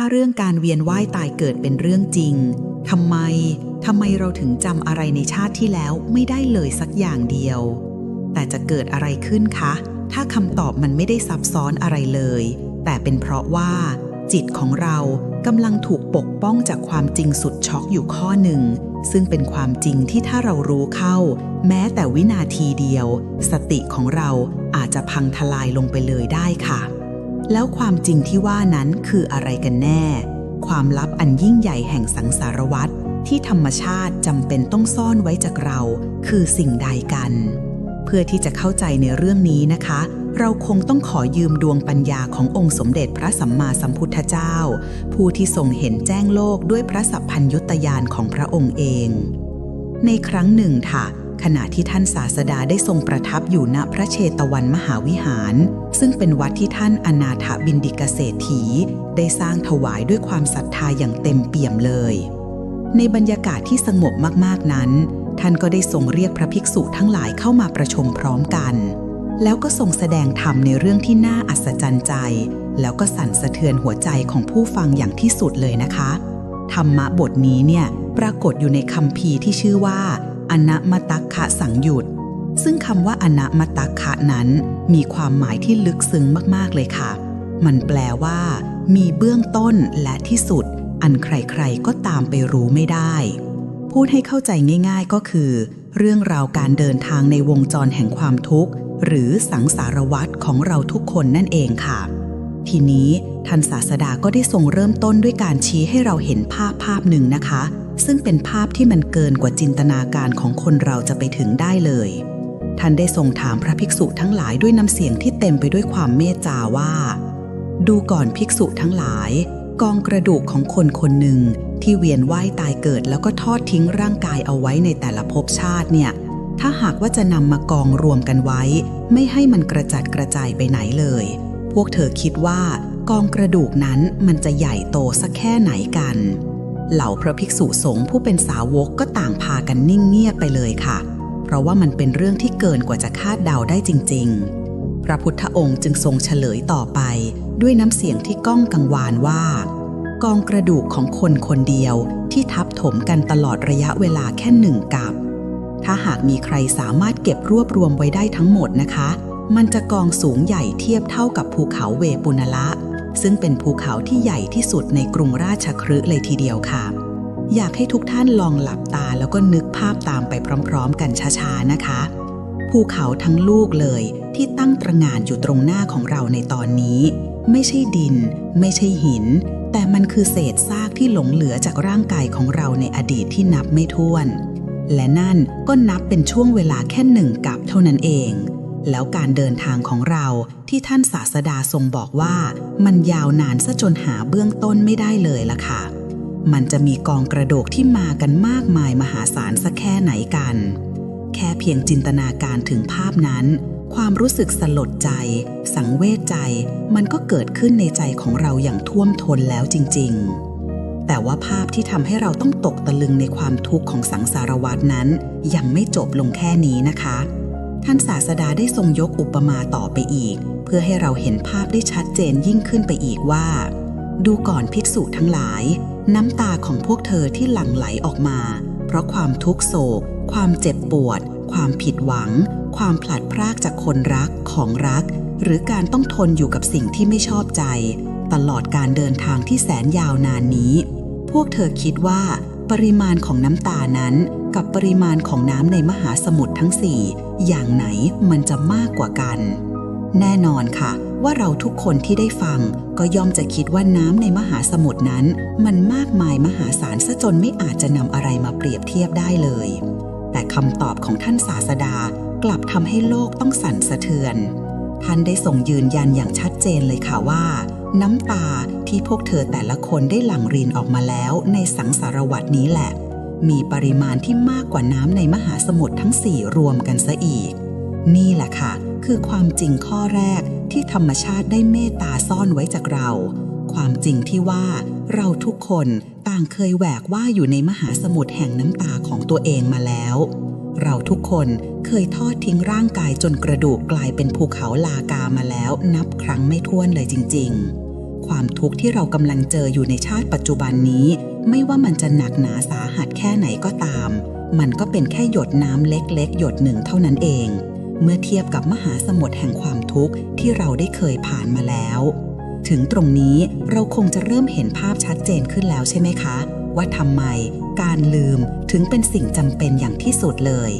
ถ้าเรื่องการเวียนว่ายตายเกิดเป็นเรื่องจริงทำไมทำไมเราถึงจำอะไรในชาติที่แล้วไม่ได้เลยสักอย่างเดียว แต่จะเกิดอะไรขึ้นคะ ถ้าคำตอบมันไม่ได้ซับซ้อนอะไรเลย แต่เป็นเพราะว่า จิตของเรากำลังถูกปกป้องจากความจริงสุดช็อกอยู่ข้อหนึ่ง ซึ่งเป็นความจริงที่ถ้าเรารู้เข้า แม้แต่วินาทีเดียว สติของเราอาจจะพังทลายลงไปเลยได้ค่ะ แล้วความจริงที่ว่านั้นคืออะไรกันแน่ ความลับอันยิ่งใหญ่แห่งสังสารวัตรที่ธรรมชาติจำเป็นต้องซ่อนไว้จากเรา คือสิ่งใดกัน เพื่อที่จะเข้าใจในเรื่องนี้นะคะ เราคงต้องขอยืมดวงปัญญาขององค์สมเด็จพระสัมมาสัมพุทธเจ้า ผู้ที่ทรงเห็นแจ้งโลกด้วยพระสัพพัญยุตยานของพระองค์เอง ในครั้งหนึ่งค่ะ ขณะที่ท่านศาสดาได้ทรงประทับอยู่ณพระเชตวันมหาวิหาร ซึ่งเป็นวัดที่ท่านอนาถบินดิกเศรษฐี ได้สร้างถวายด้วยความศรัทธาอย่างเต็มเปี่ยมเลย ในบรรยากาศที่สงบมากๆนั้น ท่านก็ได้ทรงเรียกพระภิกษุทั้งหลายเข้ามาประชุมพร้อมกัน แล้วก็ทรงแสดงธรรมในเรื่องที่น่าอัศจรรย์ใจ แล้วก็สั่นสะเทือนหัวใจของผู้ฟังอย่างที่สุดเลยนะคะ ธรรมะบทนี้เนี่ยปรากฏอยู่ในคัมภีร์ที่ชื่อว่า อนะมตักขะสังหยุดซึ่งคำว่าอนะมตักขะนั้นมีความหมายที่ลึกซึ้งมากๆเลยค่ะ มันแปลว่า มีเบื้องต้นและที่สุด อันใครๆก็ตามไปรู้ไม่ได้ พูดให้เข้าใจง่าย ๆก็คือ เรื่องราวการเดินทางในวงจรแห่งความทุกข์ หรือสังสารวัฏของเราทุกคนนั่นเองค่ะทีนี้ท่านศาสดาก็ได้ทรงเริ่มต้นด้วยการชี้ให้เราเห็นภาพภาพหนึ่งนะคะ ซึ่งเป็นภาพที่มันเกินกว่าจินตนาการของคนเราจะไปถึงได้เลย ท่านได้ทรงถามพระภิกษุทั้งหลายด้วยน้ำเสียงที่เต็มไปด้วยความเมตตาว่า ดูก่อนภิกษุทั้งหลาย กองกระดูกของคนคนหนึ่งที่เวียนว่ายตายเกิดแล้วก็ทอดทิ้งร่างกายเอาไว้ในแต่ละภพชาติเนี่ย ถ้าหากว่าจะนำมากองรวมกันไว้ ไม่ให้มันกระจัดกระจายไปไหนเลย พวกเธอคิดว่ากองกระดูกนั้นมันจะใหญ่โตสักแค่ไหนกัน เหล่าพระภิกษุสงฆ์ผู้เป็นสาวกก็ต่างพากันนิ่งเงียบไปเลยค่ะ เพราะว่ามันเป็นเรื่องที่เกินกว่าจะคาดเดาได้จริง ๆ พระพุทธองค์จึงทรงเฉลยต่อไป ด้วยน้ำเสียงที่ก้องกังวานว่า กองกระดูกของคนคนเดียวที่ทับถมกันตลอดระยะเวลาแค่หนึ่งกับ ถ้าหากมีใครสามารถเก็บรวบรวมไว้ได้ทั้งหมดนะคะ มันจะกองสูงใหญ่เทียบเท่ากับภูเขาเวปุนละ ซึ่งเป็นภูเขาที่ใหญ่ที่สุดในกรุงราชคฤห์เลยทีเดียวค่ะ อยากให้ทุกท่านลองหลับตาแล้วก็นึกภาพตามไปพร้อมๆ กันช้าๆนะคะ ภูเขาทั้งลูกเลยที่ตั้งตระหง่านอยู่ตรงหน้าของเราในตอนนี้ ไม่ใช่ดิน ไม่ใช่หิน แต่มันคือเศษซากที่หลงเหลือจากร่างกายของเราในอดีตที่นับไม่ถ้วน และนั่นก็นับเป็นช่วงเวลาแค่หนึ่งกับเท่านั้นเอง แล้วการเดินทางของเราที่ท่านศาสดาทรงบอกว่ามันยาวนานซะจนหาเบื้องต้นไม่ได้เลยล่ะค่ะ มันจะมีกองกระโดกที่มากันมากมายมหาศาลสักแค่ไหนกัน แค่เพียงจินตนาการถึงภาพนั้น ความรู้สึกสลดใจ สังเวชใจ มันก็เกิดขึ้นในใจของเราอย่างท่วมท้นแล้วจริง ๆแต่ว่าภาพที่ทำให้เราต้องตกตะลึงในความทุกข์ของสังสารวัตนั้น ยังไม่จบลงแค่นี้นะคะ ท่านศาสดาได้ทรงยกอุปมาต่อไปอีก เพื่อให้เราเห็นภาพได้ชัดเจนยิ่งขึ้นไปอีกว่า ดูก่อนภิกษุทั้งหลาย น้ำตาของพวกเธอที่หลั่งไหลออกมา เพราะความทุกโศก ความเจ็บปวด ความผิดหวัง ความผลัดพรากจากคนรักของรัก หรือการต้องทนอยู่กับสิ่งที่ไม่ชอบใจ ตลอดการเดินทางที่แสนยาวนานนี้ พวกเธอคิดว่า ปริมาณของน้ำตานั้น กับปริมาณของน้ำในมหาสมุทรทั้งสี่อย่างไหนมันจะมากกว่ากัน แน่นอนค่ะ ว่าเราทุกคนที่ได้ฟัง ก็ย่อมจะคิดว่าน้ำในมหาสมุทรนั้น มันมากมายมหาศาลซะจนไม่อาจจะนำอะไรมาเปรียบเทียบได้เลย แต่คำตอบของท่านศาสดากลับทำให้โลกต้องสั่นสะเทือน ท่านได้ส่งยืนยันอย่างชัดเจนเลยค่ะว่า น้ำตาที่พวกเธอแต่ละคนได้หลั่งรินออกมาแล้วในสังสารวัตนี้แหละ มีปริมาณที่มากกว่าน้ำในมหาสมุทรทั้งสี่รวมกันซะอีก นี่แหละค่ะ คือความจริงข้อแรกที่ธรรมชาติได้เมตตาซ่อนไว้จากเรา ความจริงที่ว่าเราทุกคนต่างเคยแหวกว่าอยู่ในมหาสมุทรแห่งน้ำตาของตัวเองมาแล้ว เราทุกคนเคยทอดทิ้งร่างกายจนกระดูกกลายเป็นภูเขาลากามาแล้วนับครั้งไม่ถ้วนเลยจริง ๆ ความทุกข์ที่เรากำลังเจออยู่ในชาติปัจจุบันนี้ ไม่ว่ามันจะหนักหนาสาหัสแค่ไหนก็ตาม มันก็เป็นแค่หยดน้ำเล็กๆ หยดหนึ่งเท่านั้นเอง เมื่อเทียบกับมหาสมุทรแห่งความทุกข์ที่เราได้เคยผ่านมาแล้ว ถึงตรงนี้เราคงจะเริ่มเห็นภาพชัดเจนขึ้นแล้วใช่ไหมคะ ว่าทำไม การลืมถึงเป็นสิ่งจำเป็นอย่างที่สุดเลย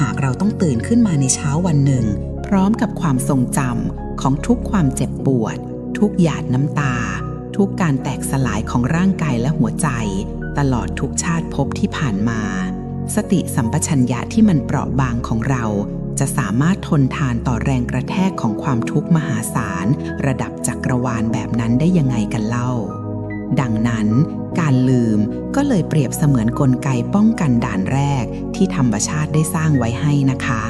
หากเราต้องตื่นขึ้นมาในเช้าวันหนึ่ง พร้อมกับความทรงจำของทุกความเจ็บปวด ทุกหยาดน้ำตา ทุกการแตกสลายของร่างกายและหัวใจ ตลอดทุกชาติภพที่ผ่านมา สติสัมปชัญญะที่มันเปราะบางของเรา จะสามารถทนทานต่อแรงกระแทกของความทุกข์มหาศาล ระดับจักรวาลแบบนั้นได้ยังไงกันเล่า ดังนั้น การลืมก็เลยเปรียบเสมือนนกลไกป้องกันด่านแรกที่ธรรมชาติได้สร้างไว้ให้นะคะ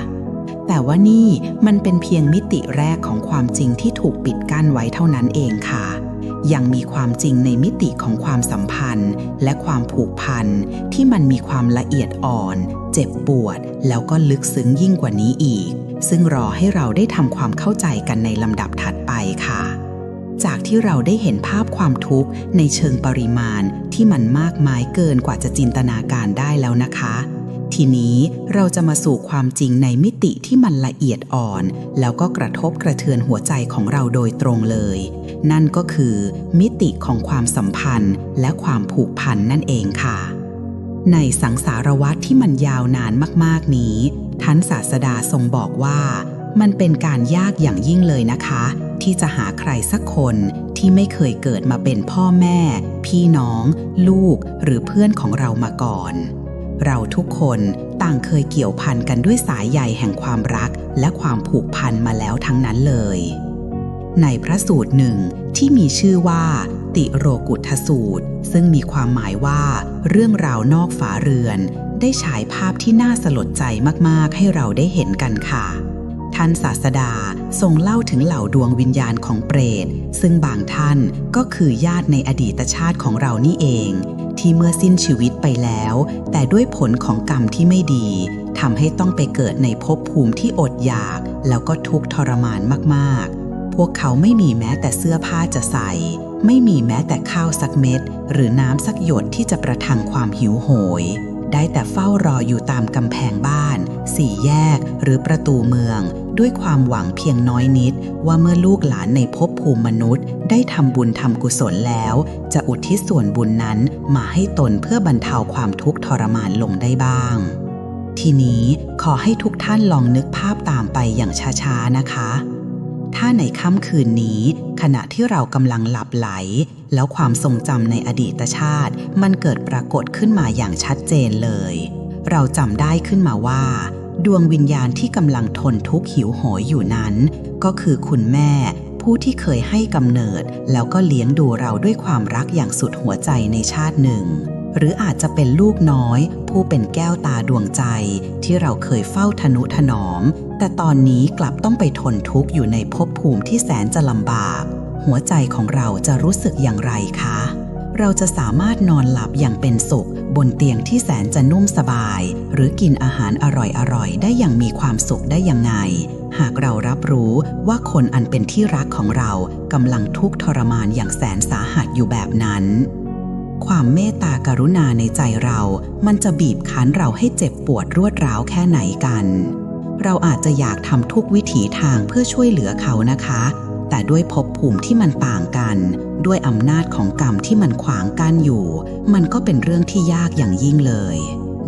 แต่ว่านี่มันเป็นเพียงมิติแรกของความจริงที่ถูกปิดกั้นไว้เท่านั้นเองค่ะ ยังมีความจริงในมิติของความสัมพันธ์ และความผูกพันที่มันมีความละเอียดอ่อน เจ็บปวด แล้วก็ลึกซึ้งยิ่งกว่านี้อีก ซึ่งรอให้เราได้ทำความเข้าใจกันในลำดับถัดไปค่ะ จากที่เราได้เห็นภาพความทุกข์ในเชิงปริมาณที่มันมากมายเกินกว่าจะจินตนาการได้แล้วนะคะ ทีนี้เราจะมาสู่ความจริงในมิติที่มันละเอียดอ่อน แล้วก็กระทบกระเทือนหัวใจของเราโดยตรงเลย นั่นก็คือ มิติของความสัมพันธ์และความผูกพันนั่นเองค่ะ ในสังสารวัตรที่มันยาวนานมากๆนี้ ท่านศาสดาทรงบอกว่า มันเป็นการยากอย่างยิ่งเลยนะคะ ที่จะหาใครสักคนที่ไม่เคยเกิดมาเป็นพ่อแม่ พี่น้อง ลูกหรือเพื่อนของเรามาก่อน เราทุกคนต่างเคยเกี่ยวพันกันด้วยสายใยแห่งความรักและความผูกพันมาแล้วทั้งนั้นเลย ในพระสูตรหนึ่งที่มีชื่อว่า ติโรกุทสูตร ซึ่งมีความหมายว่า เรื่องราวนอกฝาเรือน ได้ฉายภาพที่น่าสลดใจมากๆ ให้เราได้เห็นกันค่ะ ท่านศาสดาทรงเล่าถึงเหล่าดวงวิญญาณของเปรต ซึ่งบางท่านก็คือญาติในอดีตชาติของเรานี่เอง ที่เมื่อสิ้นชีวิตไปแล้ว แต่ด้วยผลของกรรมที่ไม่ดีทำให้ต้องไปเกิดในภพภูมิที่อดอยาก แล้วก็ทุกข์ทรมานมากๆ พวกเขาไม่มีแม้แต่เสื้อผ้าจะใส่ ไม่มีแม้แต่ข้าวสักเม็ด หรือน้ำสักหยดที่จะประทังความหิวโหยได้แต่เฝ้ารออยู่ตามกำแพงบ้าน สี่แยก หรือประตูเมือง ด้วยความหวังเพียงน้อยนิด ว่าเมื่อลูกหลานในภพภูมิมนุษย์ ได้ทำบุญทำกุศลแล้ว จะอุทิศส่วนบุญนั้นมาให้ตนเพื่อบรรเทาความทุกข์ทรมานลงได้บ้าง ทีนี้ขอให้ทุกท่านลองนึกภาพตามไปอย่างช้าๆนะคะ ถ้าในค่ำคืนนี้ ขณะที่เรากำลังหลับไหล แล้วความทรงจำในอดีตชาติ มันเกิดปรากฏขึ้นมาอย่างชัดเจนเลย เราจำได้ขึ้นมาว่า ดวงวิญญาณที่กำลังทนทุกข์หิวโหยอยู่นั้น ก็คือคุณแม่ผู้ที่เคยให้กำเนิด แล้วก็เลี้ยงดูเราด้วยความรักอย่างสุดหัวใจในชาติหนึ่ง หรืออาจจะเป็นลูกน้อย ผู้เป็นแก้วตาดวงใจ ที่เราเคยเฝ้าทนุถนอม แต่ตอนนี้กลับต้องไปทนทุกข์อยู่ในภพภูมิที่แสนจะลำบาก หัวใจของเราจะรู้สึกอย่างไรคะ เราจะสามารถนอนหลับอย่างเป็นสุข บนเตียงที่แสนจะนุ่มสบาย หรือกินอาหารอร่อยๆ ได้อย่างมีความสุขได้ยังไง หากเรารับรู้ว่าคนอันเป็นที่รักของเรากำลังทุกข์ทรมานอย่างแสนสาหัสอยู่แบบนั้น ความเมตตากรุณาในใจเรา มันจะบีบคั้นเราให้เจ็บปวดรวดร้าวแค่ไหนกัน เราอาจจะอยากทำทุกวิถีทางเพื่อช่วยเหลือเขานะคะ แต่ด้วยภพภูมิที่มันต่างกัน ด้วยอำนาจของกรรมที่มันขวางกั้นอยู่ มันก็เป็นเรื่องที่ยากอย่างยิ่งเลย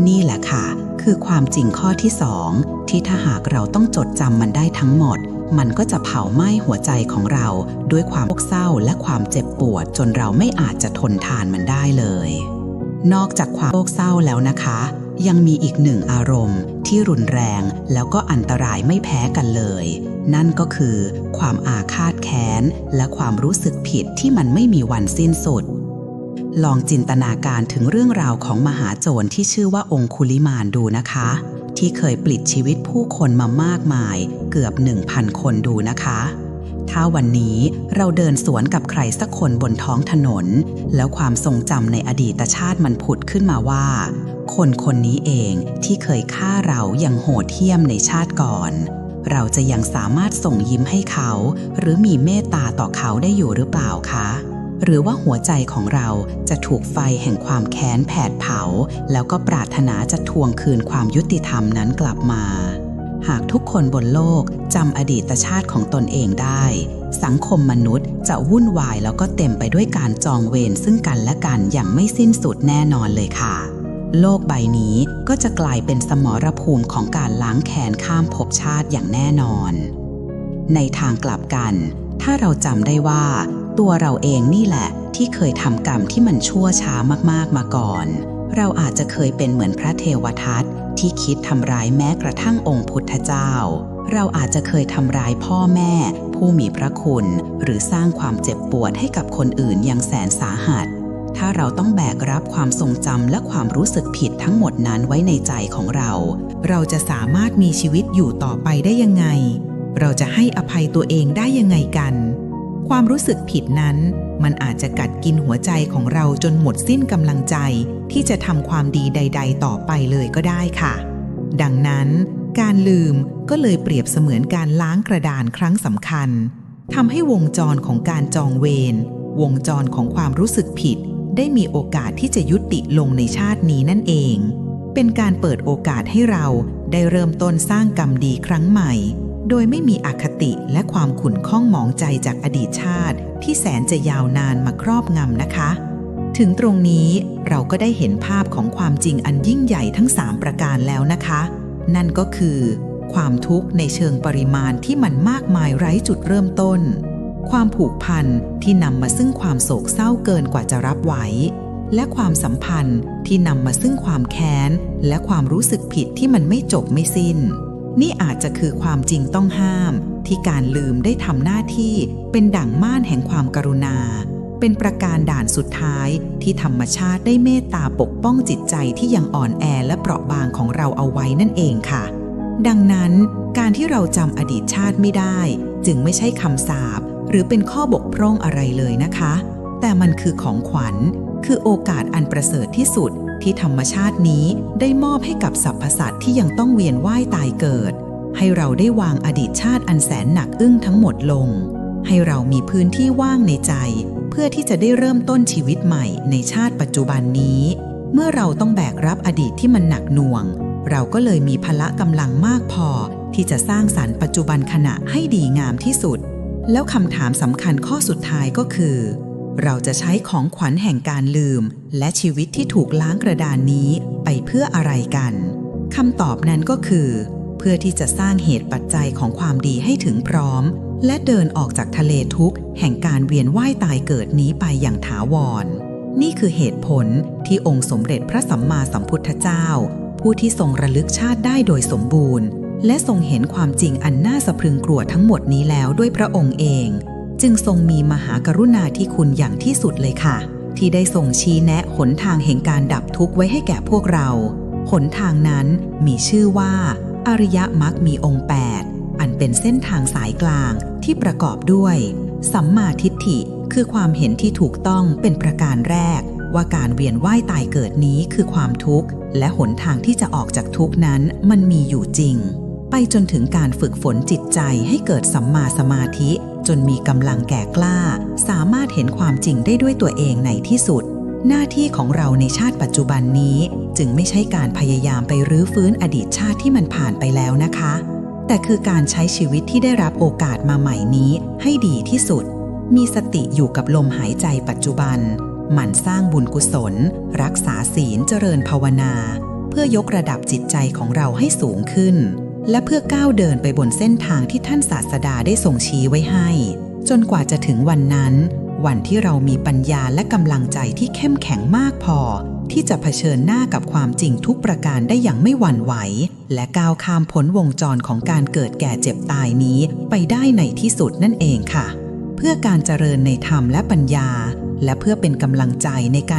นี่แหละค่ะ คือความจริงข้อที่สองที่ถ้าหากเราต้องจดจำมันได้ทั้งหมด มันก็จะเผาไหม้หัวใจของเรา ด้วยความโศกเศร้าและความเจ็บปวด จนเราไม่อาจจะทนทานมันได้เลย นอกจากความโศกเศร้าแล้วนะคะ ยังมีอีกหนึ่งอารมณ์ที่รุนแรงแล้วก็อันตรายไม่แพ้กันเลย นั่นก็คือความอาฆาตแค้น และความรู้สึกผิดที่มันไม่มีวันสิ้นสุด ลองจินตนาการถึงเรื่องราวของมหาโจรที่ชื่อว่าองคุลิมานดูนะคะ ที่เคยปลิดชีวิตผู้คนมามากมาย เกือบ 1,000 คนดูนะคะ ถ้าวันนี้เราเดินสวนกับใครสักคนบนท้องถนน แล้วความทรงจำในอดีตชาติมันผุดขึ้นมาว่า คนคนนี้เองที่เคยฆ่าเราอย่างโหดเหี้ยมในชาติก่อน เราจะยังสามารถส่งยิ้มให้เขา หรือมีเมตตาต่อเขาได้อยู่หรือเปล่าคะ หรือว่าหัวใจของเราจะถูกไฟแห่งความแค้นแผดเผา แล้วก็ปรารถนาจะทวงคืนความยุติธรรมนั้นกลับมา หากทุกคนบนโลกจำอดีตชาติของตนเองได้ สังคมมนุษย์จะวุ่นวายแล้วก็เต็มไปด้วยการจองเวรซึ่งกันและกันอย่างไม่สิ้นสุดแน่นอนเลยค่ะ โลกใบนี้ก็จะกลายเป็นสมรภูมิของการล้างแค้นข้ามภพชาติอย่างแน่นอน ในทางกลับกัน ถ้าเราจำได้ว่า ตัวเราเองนี่แหละที่เคยทำกรรมที่มันชั่วช้ามากๆมาก่อน เราอาจจะเคยเป็นเหมือนพระเทวทัตที่คิดทำร้ายแม้กระทั่งองค์พุทธเจ้า เราอาจจะเคยทำร้ายพ่อแม่ ผู้มีพระคุณ หรือสร้างความเจ็บปวดให้กับคนอื่นอย่างแสนสาหัส ถ้าเราต้องแบกรับความทรงจำและความรู้สึกผิดทั้งหมดนั้นไว้ในใจของเรา เราจะสามารถมีชีวิตอยู่ต่อไปได้ยังไง เราจะให้อภัยตัวเองได้ยังไงกัน ความรู้สึกผิดนั้น มันอาจจะกัดกินหัวใจของเราจนหมดสิ้นกำลังใจ ที่จะทำความดีใด ๆ ต่อไปเลยก็ได้ค่ะ ดังนั้น การลืมก็เลยเปรียบเสมือนการล้างกระดานครั้งสำคัญทำให้วงจรของการจองเวรวงจรของความรู้สึกผิด ได้มีโอกาสที่จะยุติลงในชาตินี้นั่นเอง เป็นการเปิดโอกาสให้เราได้เริ่มต้นสร้างกรรมดีครั้งใหม่ โดยไม่มีอคติและความขุ่นข้องหมองใจจากอดีตชาติ ที่แสนจะยาวนานมาครอบงำนะคะ ถึงตรงนี้เราก็ได้เห็นภาพของความจริงอันยิ่งใหญ่ทั้ง 3 ประการแล้วนะคะ นั่นก็คือ ความทุกข์ในเชิงปริมาณที่มันมากมายไร้จุดเริ่มต้น ความผูกพันที่นำมาซึ่งความโศกเศร้าเกินกว่าจะรับไหว และความสัมพันธ์ที่นำมาซึ่งความแค้น และความรู้สึกผิดที่มันไม่จบไม่สิ้น นี่อาจจะคือความจริงต้องห้าม ที่การลืมได้ทำหน้าที่เป็นดั่งม่านแห่งความกรุณา เป็นประการด่านสุดท้ายที่ธรรมชาติได้เมตตาปกป้องจิตใจที่ยังอ่อนแอและเปราะบางของเราเอาไว้นั่นเองค่ะ ดังนั้น การที่เราจำอดีตชาติไม่ได้ จึงไม่ใช่คำสาป หรือเป็นข้อบกพร่องอะไรเลยนะคะ แต่มันคือของขวัญ คือโอกาสอันประเสริฐที่สุดที่ธรรมชาตินี้ได้มอบให้กับสรรพสัตว์ที่ยังต้องเวียนว่ายตายเกิด ให้เราได้วางอดีตชาติอันแสนหนักอึ้งทั้งหมดลง ให้เรามีพื้นที่ว่างในใจ เพื่อที่จะได้เริ่มต้นชีวิตใหม่ในชาติปัจจุบันนี้ เมื่อเราต้องแบกรับอดีตที่มันหนักหน่วง เราก็เลยมีพละกำลังมากพอที่จะสร้างสรรค์ปัจจุบันขณะให้ดีงามที่สุด แล้วคำถามสำคัญข้อสุดท้ายก็คือ เราจะใช้ของขวัญแห่งการลืม และชีวิตที่ถูกล้างกระดานนี้ไปเพื่ออะไรกันคำตอบนั้นก็คือ เพื่อที่จะสร้างเหตุปัจจัยของความดีให้ถึงพร้อม และเดินออกจากทะเลทุกข์ แห่งการเวียนว่ายตายเกิดนี้ไปอย่างถาวร นี่คือเหตุผลที่องค์สมเด็จพระสัมมาสัมพุทธเจ้า ผู้ที่ทรงระลึกชาติได้โดยสมบูรณ์ และทรงเห็นความจริงอันน่าสะพรึงกลัวทั้งหมดนี้แล้วด้วยพระองค์เอง จึงทรงมีมหากรุณาธิคุณอย่างที่สุดเลยค่ะ ที่ได้ทรงชี้แนะหนทางแห่งการดับทุกข์ไว้ให้แก่พวกเรา หนทางนั้นมีชื่อว่า อริยมรรคมีองค์ 8 อันเป็นเส้นทางสายกลางที่ประกอบด้วย สัมมาทิฏฐิคือความเห็นที่ถูกต้องเป็นประการแรก ว่าการเวียนว่ายตายเกิดนี้คือความทุกข์ และหนทางที่จะออกจากทุกข์นั้นมันมีอยู่จริง ไปจนถึงการฝึกฝนจิตใจให้เกิดสัมมาสมาธิ จนมีกำลังแก่กล้า สามารถเห็นความจริงได้ด้วยตัวเองในที่สุด หน้าที่ของเราในชาติปัจจุบันนี้ จึงไม่ใช่การพยายามไปรื้อฟื้นอดีตชาติที่มันผ่านไปแล้วนะคะ แต่คือการใช้ชีวิตที่ได้รับโอกาสมาใหม่นี้ ให้ดีที่สุด มีสติอยู่กับลมหายใจปัจจุบัน หมั่นสร้างบุญกุศล รักษาศีลเจริญภาวนา เพื่อยกระดับจิตใจของเราให้สูงขึ้น และเพื่อก้าวเดินไปบนเส้นทางที่ท่านศาสดาได้ทรงชี้ไว้ให้ จนกว่าจะถึงวันนั้น วันที่เรามีปัญญาและกำลังใจที่เข้มแข็งมากพอ ที่จะเผชิญหน้ากับความจริงทุกประการได้อย่างไม่หวั่นไหว และก้าวข้ามพ้นวงจรของการเกิดแก่เจ็บตายนี้ ไปได้ในที่สุดนั่นเองค่ะ เพื่อการเจริญในธรรมและปัญญา และเพื่อเป็นกำลังใจในการ